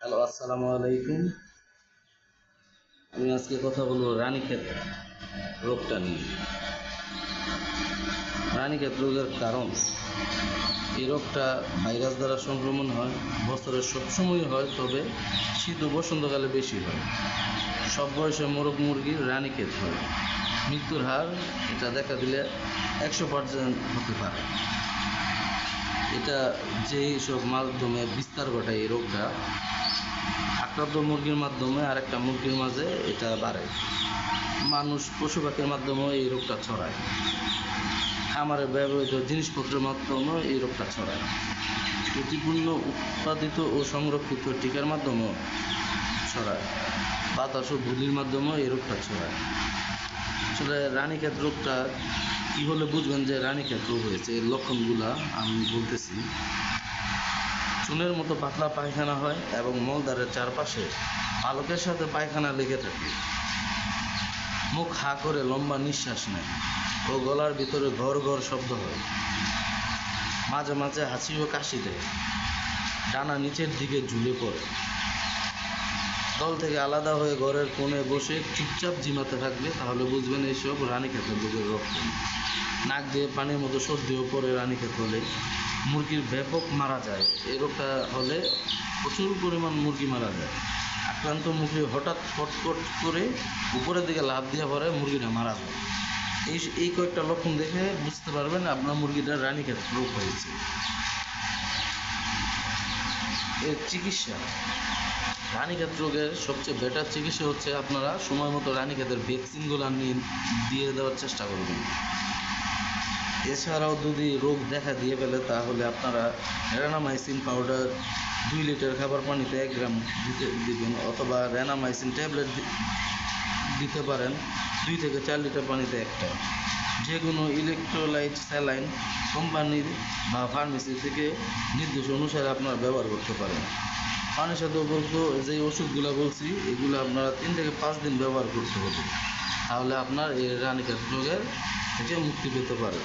Hello, আসসালামু আলাইকুম। আমি আজকে কথা বলব রানীক্ষেত রোগটা নিয়ে। রানীক্ষেত রোগের কারণ, এই রোগটা ভাইরাস দ্বারা সংক্রমণ হয়, বছরের সবসময় হয়, তবে শীত ও বসন্তকালে বেশি হয়। সব বয়সে মোরগ মুরগির রানীক্ষেত হয়। মৃত্যুর হার, এটা দেখা দিলে একশো পার্সেন্ট হতে পারে। এটা যেই সব মাধ্যমে বিস্তার ঘটায় এই রোগটা আক্রান্ত মুরগির মাধ্যমে, আরেকটা মুরগির মাঝে এটা বাড়ে। মানুষ পশু পাখির মাধ্যমেও এই রোগটা ছড়ায়। খামারে ব্যবহৃত জিনিসপত্রের মাধ্যমেও এই রোগটা ছড়ায়। প্রতিপূর্ণ উৎপাদিত ও সংরক্ষিত টিকার মাধ্যমেও ছড়ায়। বাতাস ও ধুলির মাধ্যমেও এই রোগটা ছড়ায়। আসলে রানীক্ষেত রোগটা কী হলে বুঝবেন যে রানীক্ষেত রোগ হয়েছে? এর লক্ষণগুলা আমি বলতেছি। চুনের মতো পাতলা পায়খানা হয় এবং মলদ্বারের চারপাশে পালকের সাথে পায়খানা লেগে থাকে। মুখ হা করে লম্বা নিঃশ্বাস নেয় ও গলার ভিতরে ঘর ঘর শব্দ হয়। মাঝে মাঝে হাসি ও কাশি দেয়। ডানা নিচের দিকে ঝুলে পড়ে। দল থেকে আলাদা হয়ে ঘরের কোণে বসে চুপচাপ জিমাতে থাকলে তাহলে বুঝবেন এইসব রানীক্ষেতের রোগের রক্ত। নাক দিয়ে পানির মতো সর্দিও পড়ে রানীক্ষেত হলে মুরগির ব্যাপক মারা যায়। এই রোগটা হলে প্রচুর পরিমাণ মুরগি মারা যায়। আক্রান্ত মুরগি হঠাৎ ফটফট করে উপরের দিকে লাভ দিয়ে পরে মুরগিটা মারা যায়। এই এই কয়েকটা লক্ষণ দেখে বুঝতে পারবেন আপনার মুরগিটার রানীক্ষেত রোগ হয়েছে। এর চিকিৎসা। রানীক্ষেত রোগের সবচেয়ে বেটার চিকিৎসা হচ্ছে আপনারা সময় মতো রানীক্ষেতের ভ্যাকসিনগুলো নিয়ে দিয়ে দেওয়ার চেষ্টা করবেন। এছাড়াও যদি রোগ দেখা দিয়ে ফেলে, তাহলে আপনারা রেনামাইসিন পাউডার দুই লিটার খাবার পানিতে এক গ্রাম দিতে দিবেন অথবা রেনামাইসিন ট্যাবলেট দিতে পারেন দুই থেকে চার লিটার পানিতে একটা। যে কোনো ইলেকট্রোলাইট স্যালাইন কোম্পানির বা ফার্মেসি থেকে নির্দেশ অনুসারে আপনারা ব্যবহার করতে পারেন। পানির সাথে বলতো যে ওষুধগুলো বলছি, এগুলো আপনারা তিন থেকে পাঁচ দিন ব্যবহার করতে হবে। তাহলে আপনার এই রানীক্ষেত রোগের থেকে মুক্তি পেতে পারে